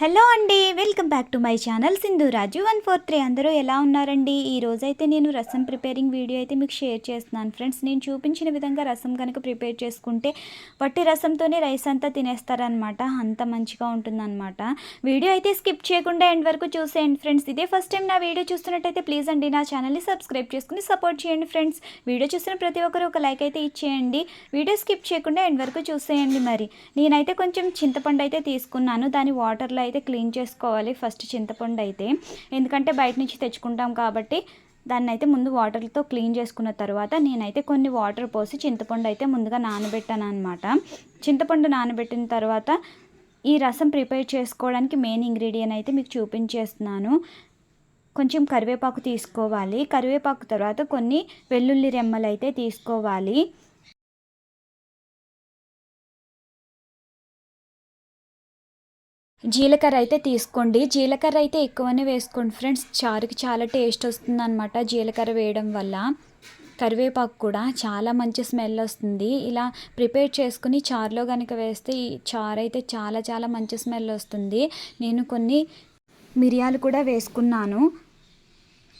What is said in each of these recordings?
Hello అండి welcome back to my channel Sindhu Raju one four three. అందరూ ఎలా ఉన్నారండి? ఈ రోజైతే నేను రసం ప్రిపేరింగ్ వీడియో అయితే మీకు షేర్ చేస్తున్నాను ఫ్రెండ్స్. నేను చూపించిన విధంగా రసం కనుక ప్రిపేర్ చేసుకుంటే వట్టి రసంతోనే రైస్ అంతా తినేస్తారనమాట అంత మంచిగా ఉంటుందన్నమాట. వీడియో అయితే స్కిప్ చేయకుండా ఎండ్ వరకు చూసేయండి ఫ్రెండ్స్. ఇదే ఫస్ట్ టైం నా వీడియో చూస్తున్నట్టయితే ప్లీజ్ అండి నా ఛానల్ని సబ్స్క్రైబ్ చేసుకుని సపోర్ట్ చేయండి ఫ్రెండ్స్. వీడియో చూసిన ప్రతి ఒక్కరు ఒక లైక్ అయితే ఇచ్చేయండి. వీడియో స్కిప్ చేయకుండా ఎండ్ వరకు చూసేయండి మరి. నేనైతే కొంచెం చింతపండు అయితే తీసుకున్నాను. దాని వాటర్లో అయితే క్లీన్ చేసుకోవాలి ఫస్ట్ చింతపండు అయితే. ఎందుకంటే బయట నుంచి తెచ్చుకుంటాం కాబట్టి దాన్ని అయితే ముందు వాటర్తో క్లీన్ చేసుకున్న తర్వాత నేనైతే కొన్ని వాటర్ పోసి చింతపండు అయితే ముందుగా నానబెట్టాను అనమాట చింతపండు నానబెట్టిన తర్వాత ఈ రసం ప్రిపేర్ చేసుకోవడానికి మెయిన్ ఇంగ్రీడియంట్ అయితే మీకు చూపించేస్తున్నాను. కొంచెం కరివేపాకు తీసుకోవాలి. కరివేపాకు తర్వాత కొన్ని వెల్లుల్లి రెమ్మలు అయితే తీసుకోవాలి. జీలకర్ర అయితే తీసుకోండి. జీలకర్ర అయితే ఎక్కువనే వేసుకోండి ఫ్రెండ్స్. చారుకి చాలా టేస్ట్ వస్తుంది అనమాట జీలకర్ర వేయడం వల్ల. కరివేపాకు కూడా చాలా మంచి స్మెల్ వస్తుంది. ఇలా ప్రిపేర్ చేసుకుని చారులో కనుక వేస్తే ఈ చారు అయితే చాలా చాలా మంచి స్మెల్ వస్తుంది. నేను కొన్ని మిరియాలు కూడా వేసుకున్నాను.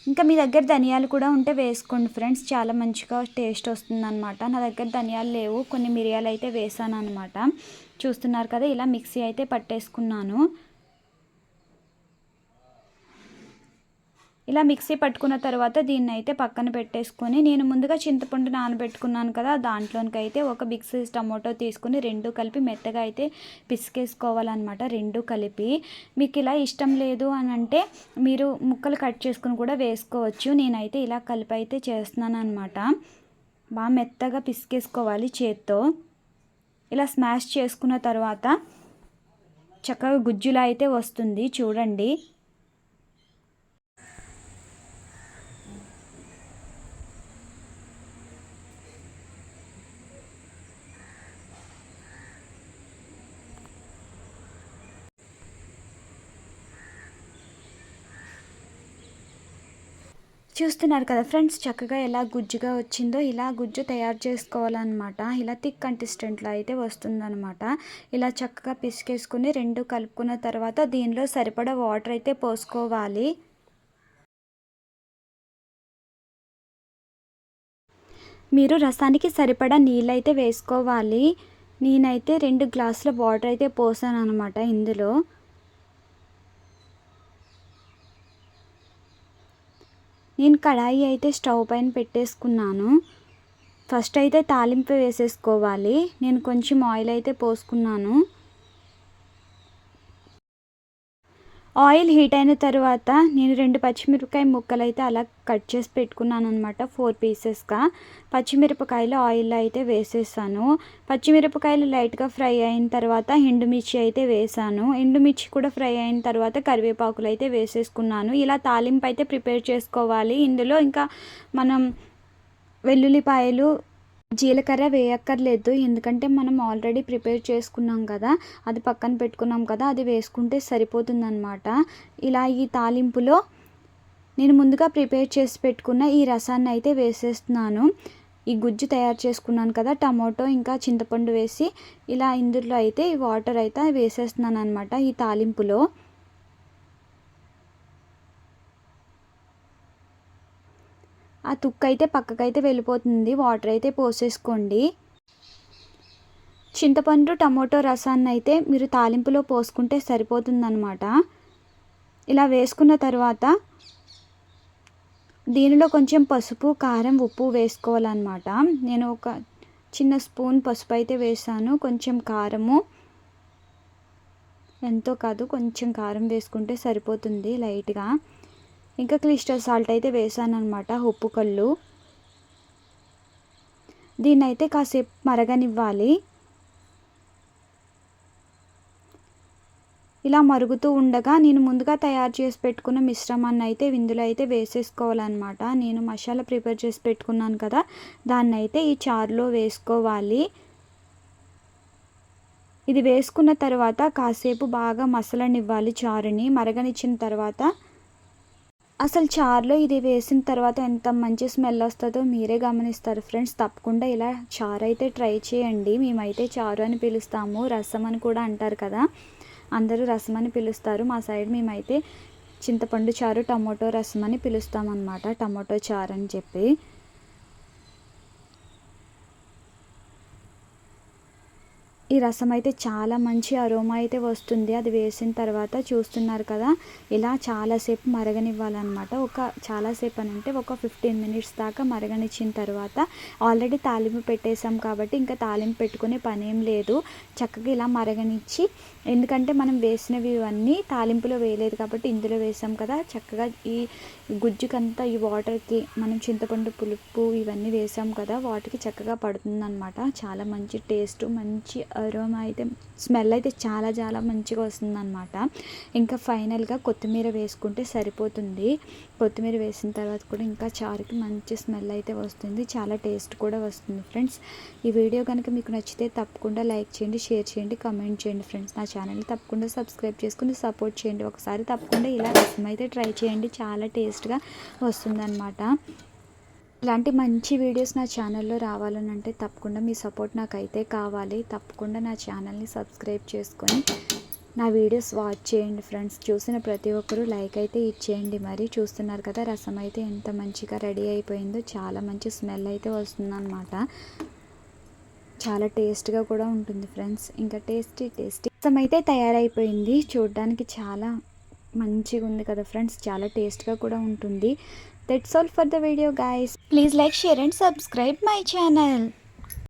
ఇంకా మీ దగ్గర ధనియాలు కూడా ఉంటే వేసుకోండి ఫ్రెండ్స్. చాలా మంచిగా టేస్ట్ వస్తుందన్నమాట. నా దగ్గర ధనియాలు లేవు. కొన్ని మిరియాలు అయితే వేసాను అనమాట చూస్తున్నారు కదా ఇలా మిక్సీ అయితే పట్టేసుకున్నాను. ఇలా మిక్సీ పట్టుకున్న తర్వాత దీన్ని అయితే పక్కన పెట్టేసుకొని నేను ముందుగా చింతపండు నానబెట్టుకున్నాను కదా దాంట్లోనికి అయితే ఒక బిగ్ సైజ్ టమోటో తీసుకుని రెండు కలిపి మెత్తగా అయితే పిసికేసుకోవాలన్నమాట రెండు కలిపి. మీకు ఇలా ఇష్టం లేదు అని అంటే మీరు ముక్కలు కట్ చేసుకుని కూడా వేసుకోవచ్చు నేనైతే ఇలా కలిపి అయితే చేస్తున్నాను అనమాట బాగా మెత్తగా పిసికేసుకోవాలి చేత్తో. ఇలా స్మాష్ చేసుకున్న తర్వాత చక్కగా గుజ్జులా అయితే వస్తుంది చూడండి. చూస్తున్నారు కదా ఫ్రెండ్స్ చక్కగా ఎలా గుజ్జుగా వచ్చిందో ఇలా గుజ్జు తయారు చేసుకోవాలన్నమాట. ఇలా థిక్ కంటిస్టెంట్లో అయితే వస్తుందన్నమాట. ఇలా చక్కగా పిసికేసుకుని రెండు కలుపుకున్న తర్వాత దీనిలో సరిపడా వాటర్ అయితే పోసుకోవాలి. మీరు రసానికి సరిపడా నీళ్ళు అయితే వేసుకోవాలి. నేనైతే రెండు గ్లాసుల వాటర్ అయితే పోసాను అనమాట ఇందులో. నేను కడాయి అయితే స్టవ్ పైన పెట్టేసుకున్నాను. ఫస్ట్ అయితే తాలింపు వేసేసుకోవాలి. నేను కొంచెం ఆయిల్ అయితే పోసుకున్నాను. ఆయిల్ హీట్ అయిన తర్వాత నేను రెండు పచ్చిమిరపకాయ ముక్కలు అయితే అలా కట్ చేసి పెట్టుకున్నాను అనమాట ఫోర్ పీసెస్గా. పచ్చిమిరపకాయలు ఆయిల్లో అయితే వేసేసాను. పచ్చిమిరపకాయలు లైట్గా ఫ్రై అయిన తర్వాత ఎండుమిర్చి అయితే వేసాను. ఎండుమిర్చి కూడా ఫ్రై అయిన తర్వాత కరివేపాకులు అయితే వేసేసుకున్నాను. ఇలా తాలింపు అయితే ప్రిపేర్ చేసుకోవాలి. ఇందులో ఇంకా మనం వెల్లుల్లిపాయలు జీలకర్ర వేయక్కర్లేదు. ఎందుకంటే మనం ఆల్రెడీ ప్రిపేర్ చేసుకున్నాం కదా అది పక్కన పెట్టుకున్నాం కదా అది వేసుకుంటే సరిపోతుందన్నమాట. ఇలా ఈ తాలింపులో నేను ముందుగా ప్రిపేర్ చేసి పెట్టుకున్న ఈ రసాన్ని అయితే వేసేస్తున్నాను. ఈ గుజ్జు తయారు చేసుకున్నాను కదా టమాటో ఇంకా చింతపండు వేసి ఇలా ఇందులో అయితే ఈ వాటర్ అయితే వేసేస్తున్నాను అనమాట ఈ తాలింపులో. ఆ తుక్క అయితే పక్కకైతే వెళ్ళిపోతుంది. వాటర్ అయితే పోసేసుకోండి. చింతపండు టమోటో రసాన్ని అయితే మీరు తాలింపులో పోసుకుంటే సరిపోతుందన్నమాట. ఇలా వేసుకున్న తర్వాత దీనిలో కొంచెం పసుపు కారం ఉప్పు వేసుకోవాలన్నమాట. నేను ఒక చిన్న స్పూన్ పసుపు అయితే వేసాను. కొంచెం కారము ఎంతో కాదు కొంచెం కారం వేసుకుంటే సరిపోతుంది లైట్గా. ఇంకా క్లిస్టర్ సాల్ట్ అయితే వేసాను అనమాట ఉప్పు కళ్ళు. దీన్ని అయితే కాసేపు మరగనివ్వాలి. ఇలా మరుగుతూ ఉండగా నేను ముందుగా తయారు చేసి పెట్టుకున్న మిశ్రమాన్ని అయితే ఇందులో అయితే వేసేసుకోవాలన్నమాట. నేను మసాలా ప్రిపేర్ చేసి పెట్టుకున్నాను కదా దాన్ని అయితే ఈ చారులో వేసుకోవాలి. ఇది వేసుకున్న తర్వాత కాసేపు బాగా మసలనివ్వాలి చారుని. మరగనిచ్చిన తర్వాత అసలు చారులో ఇది వేసిన తర్వాత ఎంత మంచి స్మెల్ వస్తుందో మీరే గమనిస్తారు ఫ్రెండ్స్. తప్పకుండా ఇలా చారు అయితే ట్రై చేయండి. మేమైతే చారు అని పిలుస్తాము. రసం అని కూడా అంటారు కదా. అందరూ రసం అని పిలుస్తారు. మా సైడ్ మేమైతే చింతపండు చారు టమోటో రసం అని పిలుస్తామన్నమాట. టమోటో చారు అని చెప్పి. ఈ రసం అయితే చాలా మంచి అరోమా అయితే వస్తుంది. అది వేసిన తర్వాత చూస్తున్నారు కదా ఇలా చాలాసేపు మరగనివ్వాలన్నమాట. ఒక చాలాసేపు అని అంటే ఒక ఫిఫ్టీన్ మినిట్స్ దాకా మరగనిచ్చిన తర్వాత ఆల్రెడీ తాలింపు పెట్టేసాం కాబట్టి ఇంకా తాలింపు పెట్టుకునే పని ఏం లేదు. చక్కగా ఇలా మరగనిచ్చి ఎందుకంటే మనం వేసినవి ఇవన్నీ తాలింపులో వేయలేదు కాబట్టి ఇందులో వేసాం కదా చక్కగా ఈ గుజ్జుకంతా ఈ వాటర్కి మనం చింతపండు పులుపు ఇవన్నీ వేసాం కదా వాటికి చక్కగా పడుతుందన్నమాట. చాలా మంచి టేస్ట్ మంచి అరోమా అయితే స్మెల్ అయితే చాలా చాలా మంచిగా వస్తుందన్నమాట. ఇంకా ఫైనల్గా కొత్తిమీర వేసుకుంటే సరిపోతుంది. కొత్తిమీర వేసిన తర్వాత కూడా ఇంకా చారుకి మంచి స్మెల్ అయితే వస్తుంది. చాలా టేస్ట్ కూడా వస్తుంది ఫ్రెండ్స్ ఈ వీడియో కనుక మీకు నచ్చితే తప్పకుండా లైక్ చేయండి షేర్ చేయండి కమెంట్ చేయండి ఫ్రెండ్స్ నా ఛానల్ని తప్పకుండా సబ్స్క్రైబ్ చేసుకుని సపోర్ట్ చేయండి. ఒకసారి తప్పకుండా ఇలా రసం అయితే ట్రై చేయండి. చాలా టేస్ట్గా వస్తుందన్నమాట. ఇలాంటి మంచి వీడియోస్ నా ఛానల్లో రావాలని అంటే తప్పకుండా మీ సపోర్ట్ నాకైతే కావాలి. తప్పకుండా నా ఛానల్ని సబ్స్క్రైబ్ చేసుకొని నా వీడియోస్ వాచ్ చేయండి ఫ్రెండ్స్. చూసిన ప్రతి ఒక్కరూ లైక్ అయితే ఇచ్చేయండి. మరి చూస్తున్నారు కదా రసం అయితే ఎంత మంచిగా రెడీ అయిపోయిందో చాలా మంచి స్మెల్ అయితే వస్తుందన్నమాట. చాలా టేస్ట్గా కూడా ఉంటుంది ఫ్రెండ్స్. ఇంకా టేస్టీ టేస్టీ రసం అయితే తయారైపోయింది. చూడడానికి చాలా మంచిగా ఉంది కదా ఫ్రెండ్స్. చాలా టేస్ట్గా కూడా ఉంటుంది. That's all for the video guys. Please like, share and subscribe my channel.